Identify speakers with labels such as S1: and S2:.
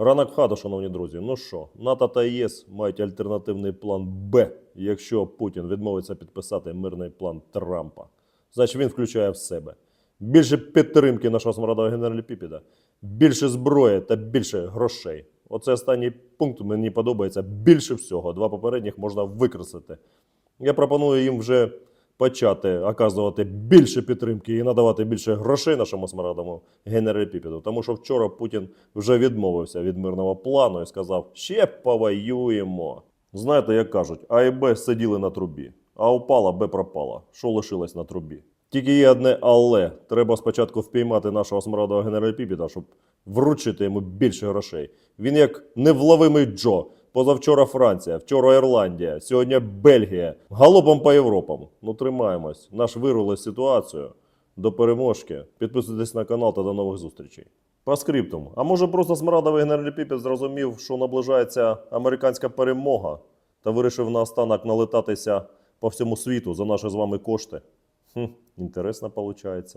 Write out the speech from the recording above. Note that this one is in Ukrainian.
S1: Ранок хату, шановні друзі. Ну що, НАТО та ЄС мають альтернативний план Б, якщо Путін відмовиться підписати мирний план Трампа. Значить, він включає в себе більше підтримки нашого смарадового генералі Піпіда, більше зброї та більше грошей. Оце останній пункт мені подобається більше всього. Два попередніх можна викреслити. Я пропоную їм вже почати оказувати більше підтримки і надавати більше грошей нашому смарадовому генералі. Тому що вчора Путін вже відмовився від мирного плану і сказав: ще повоюємо. Знаєте, як кажуть, А і Б сиділи на трубі, а упала, Б пропала. Що лишилось на трубі? Тільки є одне але. Треба спочатку впіймати нашого смарадового генерала щоб вручити йому більше грошей. Він як невловимий Джо. Позавчора Франція, вчора Ірландія, сьогодні Бельгія. Галопом по Європам. Ну тримаємось. Наш вирвали ситуацію. До переможки. Підписуйтесь на канал та до нових зустрічей. По скриптум. А може просто смарадовий генерал Піпіт зрозумів, що наближається американська перемога та вирішив наостанок налетатися по всьому світу за наші з вами кошти. Хм, інтересно виходить.